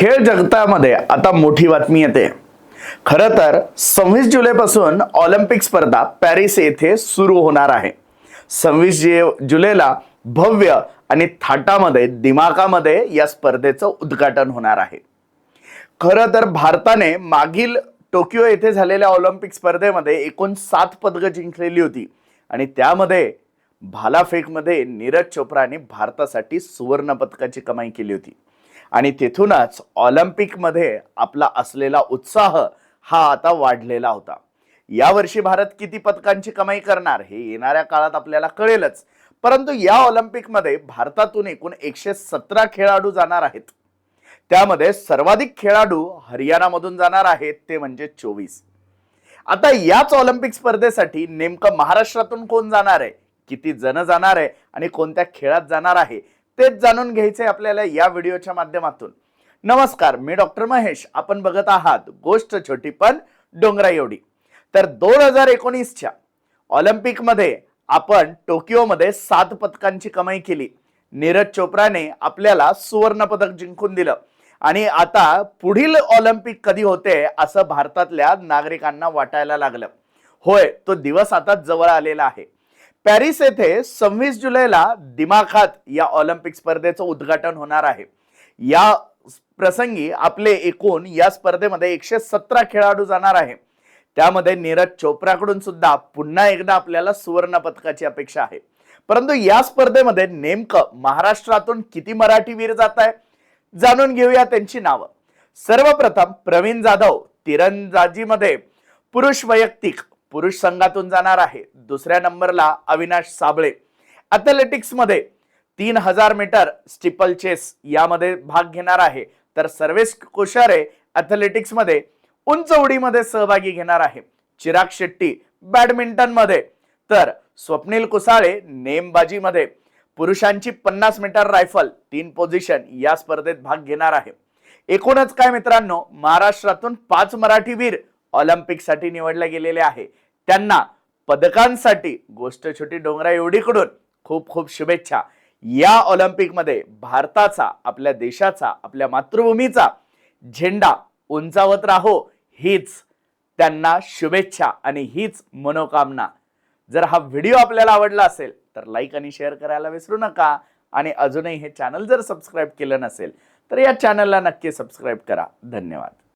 खेळ जगतामध्ये आता मोठी बातमी येते. खरं तर सव्वीस जुलैपासून ऑलिम्पिक स्पर्धा पॅरिस येथे सुरू होणार आहे. सव्वीस जुलैला भव्य आणि थाटामध्ये दिमाकामध्ये या स्पर्धेचं उद्घाटन होणार आहे. खरं तर भारताने मागील टोकियो येथे झालेल्या ऑलिम्पिक स्पर्धेमध्ये एकूण सात पदकं जिंकलेली होती. आणि त्यामध्ये भालाफेकमध्ये नीरज चोप्राने भारतासाठी सुवर्ण पदकाची कमाई केली होती. आणि तिथूनच ऑलिम्पिकमध्ये आपला असलेला उत्साह हा आता वाढलेला होता. यावर्षी भारत किती पदकांची कमाई करणार हे येणाऱ्या काळात आपल्याला कळेलच. परंतु या ऑलिम्पिकमध्ये भारतातून एकूण एकशे सतरा खेळाडू जाणार आहेत. त्यामध्ये सर्वाधिक खेळाडू हरियाणामधून जाणार आहेत ते म्हणजे चोवीस. आता याच ऑलिम्पिक स्पर्धेसाठी नेमकं महाराष्ट्रातून कोण जाणार आहे? किती जण जाणार आहे? आणि कोणत्या खेळात जाणार आहे? तेच जाणून घ्यायचे आपल्याला या व्हिडिओच्या माध्यमातून. नमस्कार मी डॉक्टर महेश. आपण बघत आहात गोष्ट छोटी पण डोंगरा एवढी. तर दोन हजार एकोणीसच्या ऑलिम्पिकमध्ये आपण टोकियोमध्ये सात पदकांची कमाई केली. नीरज चोप्राने आपल्याला सुवर्ण पदक जिंकून दिलं. आणि आता पुढील ऑलिम्पिक कधी होते असं भारतातल्या नागरिकांना वाटायला लागलं. होय तो दिवस आता जवळ आलेला आहे. पॅरिस येथे सव्वीस जुलैला दिमाखात या ऑलिम्पिक स्पर्धेचं उद्घाटन होणार आहे. या प्रसंगी आपले एकूण या स्पर्धेमध्ये एकशे सतरा खेळाडू जाणार आहे. त्यामध्ये नीरज चोप्राकडून सुद्धा पुन्हा एकदा आपल्याला सुवर्ण पदकाची अपेक्षा आहे. परंतु या स्पर्धेमध्ये नेमकं महाराष्ट्रातून किती मराठी वीर जात आहे? जाणून घेऊया त्यांची नावं. सर्वप्रथम प्रवीण जाधव तिरंदाजीमध्ये पुरुष वैयक्तिक पुरुष संघातून जाणार आहे. दुसऱ्या नंबरला अविनाश साबळे. ॲथलेटिक्समध्ये तीन हजार मीटर स्टिपल चेस यामध्ये भाग घेणार आहे. तर सर्वेश कुशारे ॲथलेटिक्समध्ये उंच उडीमध्ये सहभागी घेणार आहे. चिराग शेट्टी बॅडमिंटनमध्ये. तर स्वप्नील कुसाळे नेमबाजीमध्ये. पुरुषांची पन्नास मीटर रायफल तीन पोझिशन या स्पर्धेत भाग घेणार आहे. एकूणच काय मित्रांनो महाराष्ट्रातून पाच मराठी वीर ऑलिम्पिकसाठी निवडल्या निवडले गेलेले आहे. त्यांना पदकांसाठी गोष्ट छोटी डोंगरा एवढीकडून खूप खूप शुभेच्छा. या ऑलिम्पिकमध्ये भारताचा आपल्या देशाचा आपल्या मातृभूमीचा झेंडा उंचावत राहो हीच त्यांना शुभेच्छा आणि हीच मनोकामना. जर हा व्हिडिओ आपल्याला आवडला असेल तर लाईक आणि शेअर करायला विसरू नका. आणि अजूनही हे चॅनल जर सबस्क्राईब केलं नसेल तर या चॅनलला नक्की सबस्क्राईब करा. धन्यवाद.